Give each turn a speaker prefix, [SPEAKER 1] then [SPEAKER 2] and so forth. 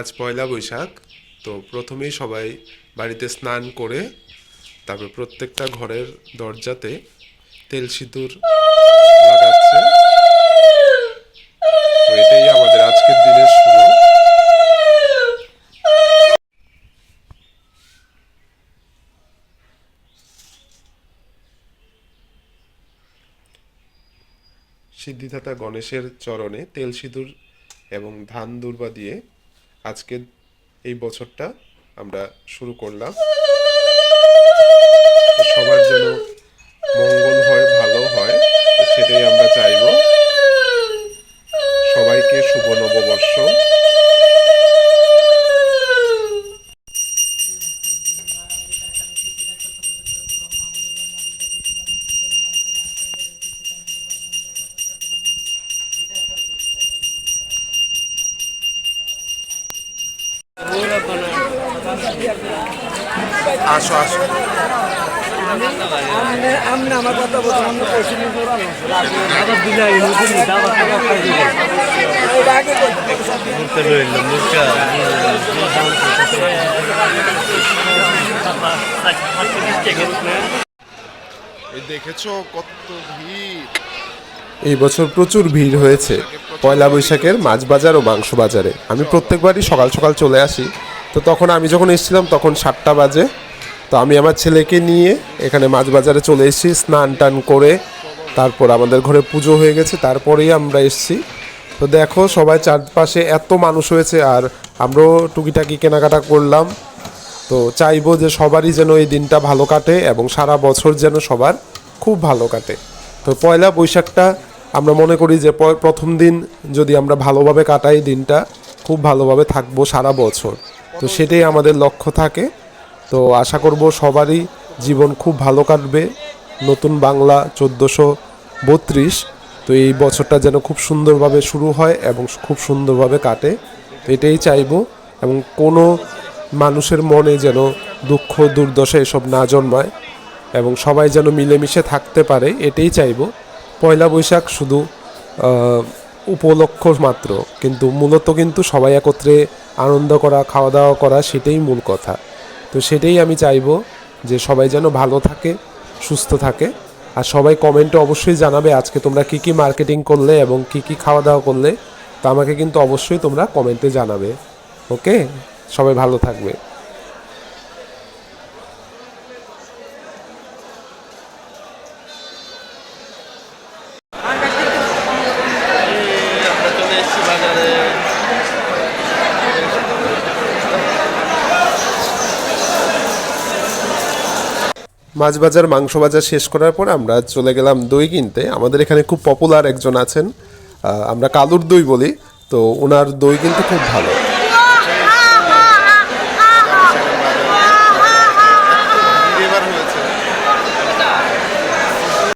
[SPEAKER 1] আজ পয়লা বৈশাখ, তো প্রথমেই সবাই বাড়িতে স্নান করে তারপর প্রত্যেকটা ঘরের দরজাতে তেল সিঁদুর লাগাচ্ছে। তো এটাই আমাদের আজকের দিনের শুরু। সিদ্ধিদাতা গণেশের চরণে তেল সিঁদুর এবং ধান দুর্বা দিয়ে আজকে এই বছরটা আমরা শুরু করলাম। সবার যেন মঙ্গল হয় আসো আসো।
[SPEAKER 2] এই
[SPEAKER 1] বছর প্রচুর ভিড় হয়েছে। পয়লা বৈশাখের মাছ বাজার ও মাংস বাজারে। আমি প্রত্যেকবারই সকাল সকাল চলে আসি। তো তখন আমি যখন এসেছিলাম, তখন সাতটা বাজে। তো আমি আমার ছেলেকে নিয়ে এখানে মাছ বাজারে চলে এসেছি, স্নান টান করে। তারপর আমাদের ঘরে পুজো হয়ে গেছে, তারপরেই আমরা এসেছি। তো দেখো, সবাই চারপাশে এত মানুষ হয়েছে, আর আমরাও টুকিটাকি কেনাকাটা করলাম। তো চাইব যে সবারই যেন এই দিনটা ভালো কাটে এবং সারা বছর যেন সবার খুব ভালো কাটে। তো পয়লা বৈশাখটা আমরা মনে করি যে প্রথম দিন যদি আমরা ভালোভাবে কাটাই দিনটা, খুব ভালোভাবে থাকব সারা বছর। তো সেটাই আমাদের লক্ষ্য থাকে। তো আশা করব সবারই জীবন খুব ভালো কাটবে। নতুন বাংলা চোদ্দোশো বত্রিশ, তো এই বছরটা যেন খুব সুন্দরভাবে শুরু হয় এবং খুব সুন্দরভাবে কাটে। তো এটাই চাইব এবং কোনো মানুষের মনে যেন দুঃখ, দুর্দশা এসব না জন্মায় এবং সবাই যেন মিলেমিশে থাকতে পারে, এটাই চাইব। পয়লা বৈশাখ শুধু উপলক্ষ মাত্র। কিন্তু মূলত কিন্তু সবাই একত্রে আনন্দ করা খাওয়া দাওয়া করা সেটাই মূল কথা। তো সেটাই আমি চাইব যে সবাই যেন ভালো থাকে, সুস্থ থাকে। আর সবাই কমেন্টে অবশ্যই জানাবে আজকে তোমরা কি কি মার্কেটিং করলে এবং কি কি খাওয়া দাওয়া করলে। তা আমাকে কিন্তু অবশ্যই তোমরা কমেন্টে জানাবে। ওকে সবাই ভালো থাকবে।
[SPEAKER 2] বাজারে।
[SPEAKER 1] মাছ বাজার মাংস বাজার শেষ করার পর আমরা চলে গেলাম দই কিনতে। আমাদের এখানে খুব পপুলার একজন আছেন আমরা কালুর দই বলি, তো ওনার দই কিন্তু খুব ভালো।